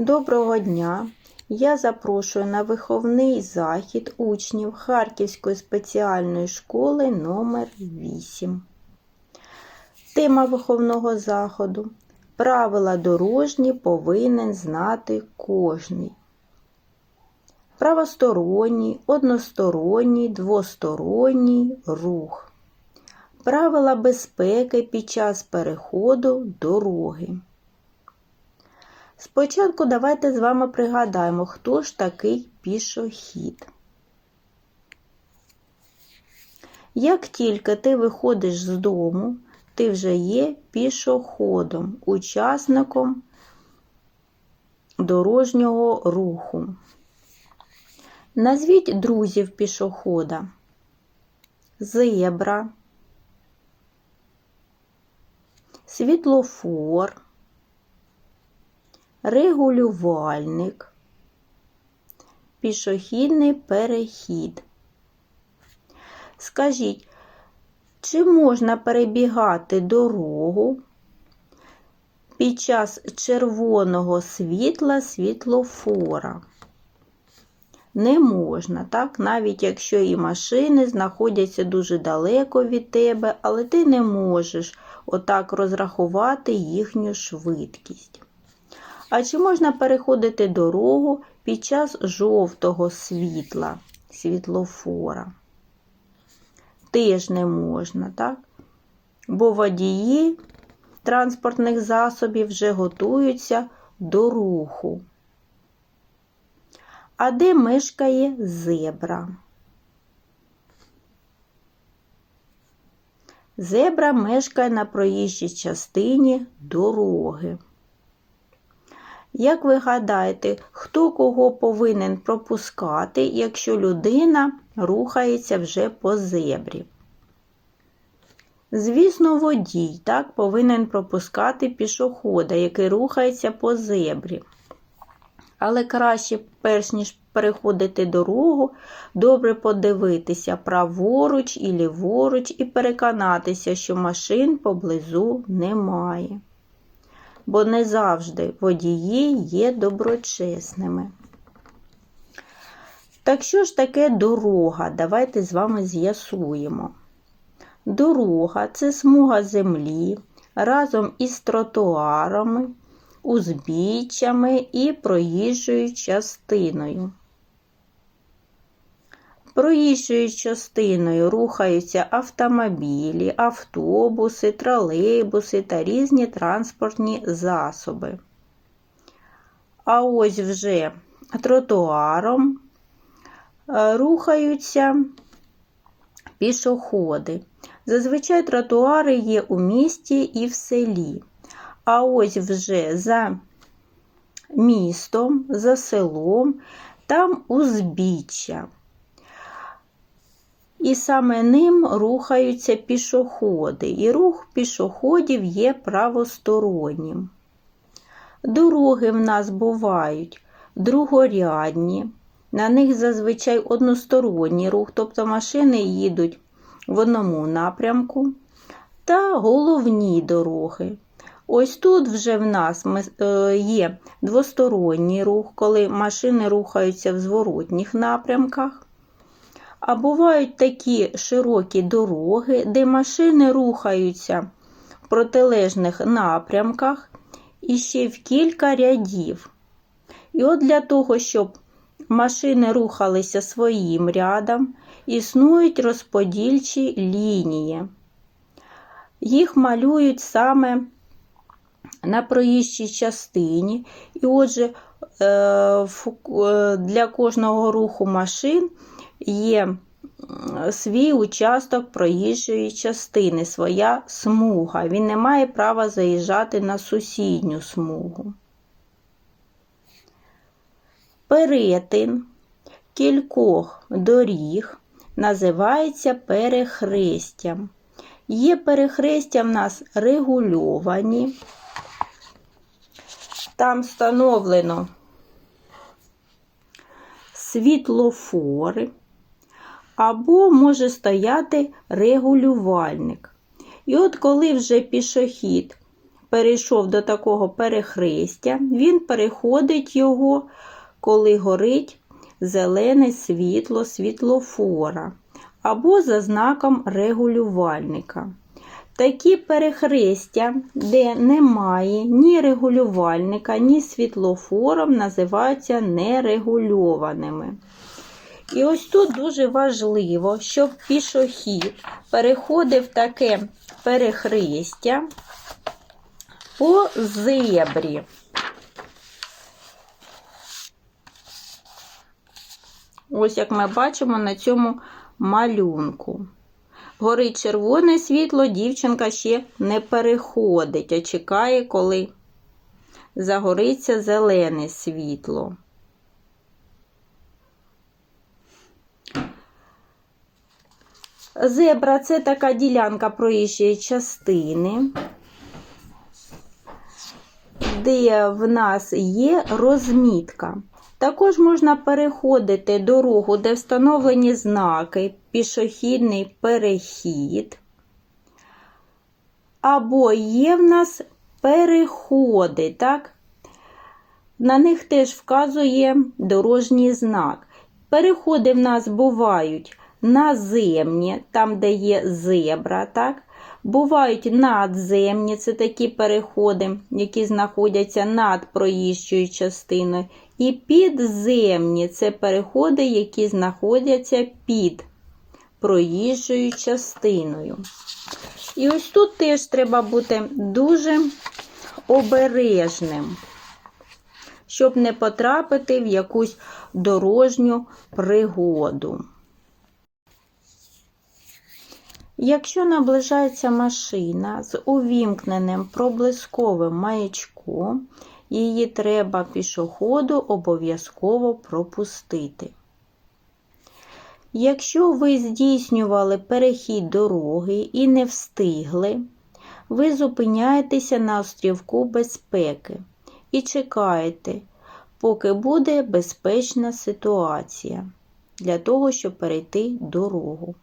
Доброго дня! Я запрошую на виховний захід учнів Харківської спеціальної школи номер 8 Тема виховного заходу. Правила дорожні повинен знати кожний. Правосторонній, односторонній, двосторонній рух. Правила безпеки під час переходу дороги. Спочатку давайте з вами пригадаємо, хто ж такий пішохід. Як тільки ти виходиш з дому, ти вже є пішоходом, учасником дорожнього руху. Назвіть друзів пішохода. Зебра, світлофор регулювальник, пішохідний перехід. Скажіть, чи можна перебігати дорогу під час червоного світла світлофора? Не можна, так? Навіть якщо і машини знаходяться дуже далеко від тебе, але ти не можеш отак розрахувати їхню швидкість. А чи можна переходити дорогу під час жовтого світла, світлофора? Теж не можна, так? Бо водії транспортних засобів вже готуються до руху. А де мешкає зебра? Зебра мешкає на проїжджій частині дороги. Як ви гадаєте, хто кого повинен пропускати, якщо людина рухається вже по зебрі? Звісно, водій так, повинен пропускати пішохода, який рухається по зебрі. Але краще, перш ніж переходити дорогу, добре подивитися праворуч і ліворуч і переконатися, що машин поблизу немає бо не завжди водії є доброчесними. Так що ж таке дорога? Давайте з вами з'ясуємо. Дорога це смуга землі разом із тротуарами, узбіччями і проїжджою частиною. Проїжджою частиною рухаються автомобілі, автобуси, тролейбуси та різні транспортні засоби. А ось вже тротуаром е, рухаються пішоходи. Зазвичай тротуари є у місті і в селі. А ось вже за містом, за селом, там узбіччя і саме ним рухаються пішоходи, і рух пішоходів є правостороннім. Дороги в нас бувають другорядні, на них зазвичай односторонній рух, тобто машини їдуть в одному напрямку, та головні дороги. Ось тут вже в нас е, є двосторонній рух, коли машини рухаються в зворотніх напрямках. А бувають такі широкі дороги, де машини рухаються в протилежних напрямках і ще в кілька рядів. І от для того, щоб машини рухалися своїм рядом, існують розподільчі лінії. Їх малюють саме на проїжджій частині. І отже, е, е, для кожного руху машин є свій участок проїжджої частини, своя смуга. Він не має права заїжджати на сусідню смугу. Перетин кількох доріг називається перехрестям. Є перехрестя в нас регульовані. Там встановлено світлофори або може стояти регулювальник. І от коли вже пішохід перейшов до такого перехрестя, він переходить його, коли горить зелене світло світлофора або за знаком регулювальника. Такі перехрестя, де немає ні регулювальника, ні світлофором, називаються нерегульованими. І ось тут дуже важливо, щоб пішохід переходив таке перехрестя по зебрі. Ось як ми бачимо на цьому малюнку. Горить червоне світло, дівчинка ще не переходить, а чекає, коли загориться зелене світло. Зебра це така ділянка проїжджої частини, де в нас є розмітка. Також можна переходити дорогу, де встановлені знаки, пішохідний перехід. Або є в нас переходи, так? На них теж вказує дорожній знак. Переходи в нас бувають наземні, там, де є зебра, так? Бувають надземні, це такі переходи, які знаходяться над проїжджою частиною. І підземні це переходи, які знаходяться під проїжджою частиною. І ось тут теж треба бути дуже обережним, щоб не потрапити в якусь дорожню пригоду. Якщо наближається машина з увімкненим проблисковим маячком, її треба пішоходу обов'язково пропустити. Якщо ви здійснювали перехід дороги і не встигли, ви зупиняєтеся на острівку безпеки і чекаєте, поки буде безпечна ситуація для того, щоб перейти дорогу.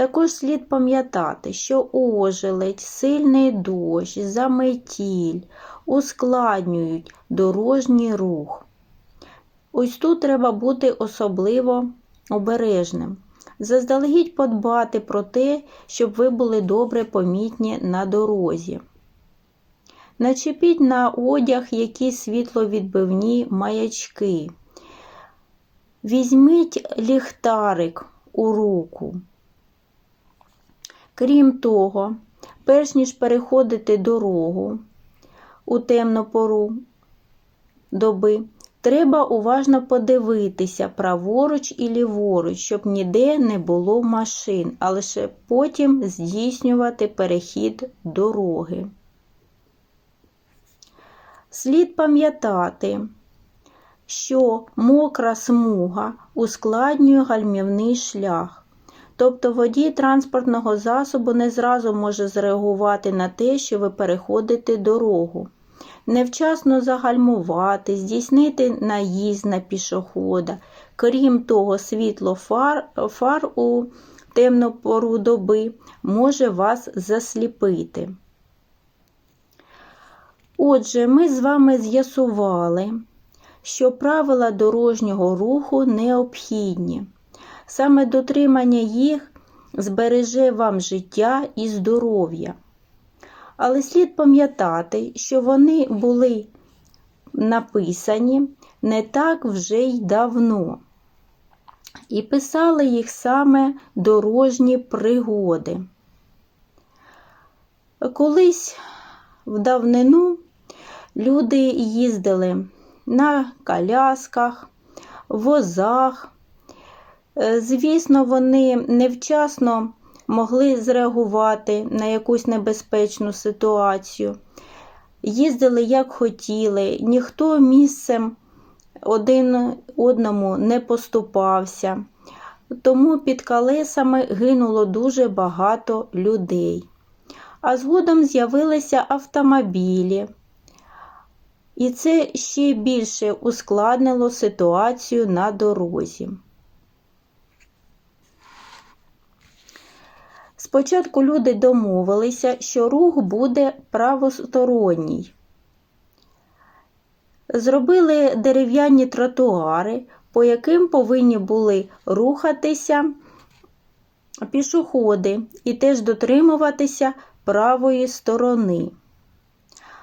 Також слід пам'ятати, що ожеледь, сильний дощ, заметіль ускладнюють дорожній рух. Ось тут треба бути особливо обережним. Заздалегідь подбати про те, щоб ви були добре помітні на дорозі. Начепіть на одяг якісь світловідбивні маячки. Візьміть ліхтарик у руку. Крім того, перш ніж переходити дорогу у темну пору доби, треба уважно подивитися праворуч і ліворуч, щоб ніде не було машин, а лише потім здійснювати перехід дороги. Слід пам'ятати, що мокра смуга ускладнює гальмівний шлях. Тобто водій транспортного засобу не зразу може зреагувати на те, що ви переходите дорогу. Невчасно загальмувати, здійснити наїзд на пішохода. Крім того, світло фар, фар у темну пору доби може вас засліпити. Отже, ми з вами з'ясували, що правила дорожнього руху необхідні. Саме дотримання їх збереже вам життя і здоров'я. Але слід пам'ятати, що вони були написані не так вже й давно. І писали їх саме дорожні пригоди. Колись в давнину люди їздили на колясках, возах, звісно, вони невчасно могли зреагувати на якусь небезпечну ситуацію. Їздили як хотіли, ніхто місцем один одному не поступався, тому під колесами гинуло дуже багато людей. А згодом з'явилися автомобілі, і це ще більше ускладнило ситуацію на дорозі. Спочатку люди домовилися, що рух буде правосторонній. Зробили дерев'яні тротуари, по яким повинні були рухатися пішоходи і теж дотримуватися правої сторони.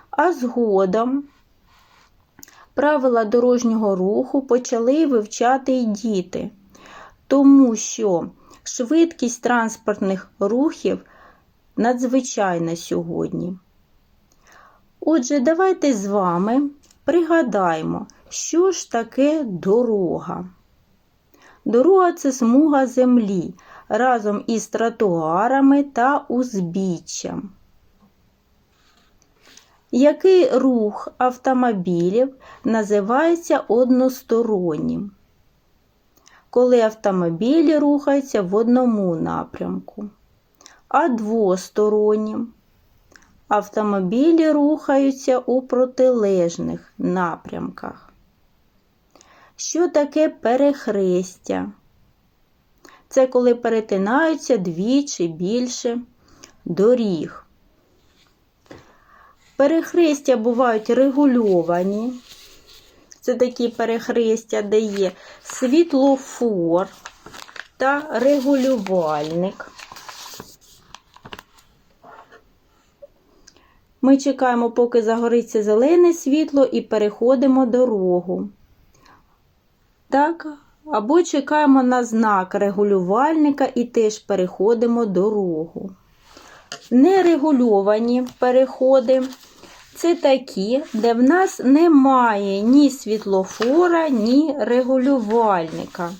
А згодом правила дорожнього руху почали вивчати й діти, тому що швидкість транспортних рухів надзвичайна сьогодні. Отже, давайте з вами пригадаємо, що ж таке дорога. Дорога це смуга землі разом із тротуарами та узбіччям. Який рух автомобілів називається одностороннім? Коли автомобілі рухаються в одному напрямку, а двостороннім автомобілі рухаються у протилежних напрямках. Що таке перехрестя? Це коли перетинаються дві чи більше доріг. Перехрестя бувають регульовані. Це такі перехрестя, де є світлофор та регулювальник. Ми чекаємо, поки загориться зелене світло, і переходимо дорогу. Так, або чекаємо на знак регулювальника і теж переходимо дорогу. Нерегульовані переходи це такі, де в нас немає ні світлофора, ні регулювальника.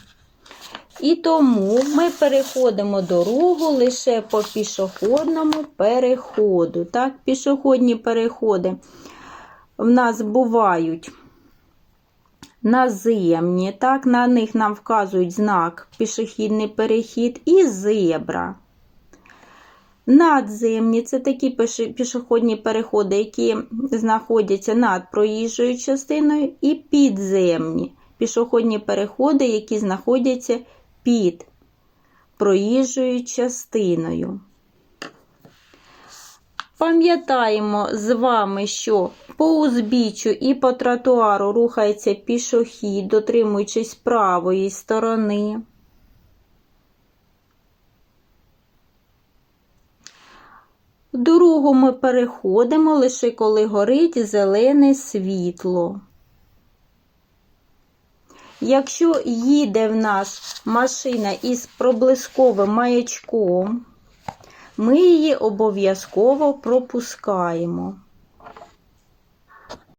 І тому ми переходимо дорогу лише по пішохідному переходу. Так, Пішохідні переходи в нас бувають наземні, так, на них нам вказують знак пішохідний перехід і зебра. Надземні це такі пішохідні переходи, які знаходяться над проїжджою частиною, і підземні пішохідні переходи, які знаходяться під проїжджою частиною. Пам'ятаємо з вами, що по узбіччю і по тротуару рухається пішохід, дотримуючись правої сторони. Дорогу ми переходимо лише коли горить зелене світло. Якщо їде в нас машина із проблисковим маячком, ми її обов'язково пропускаємо.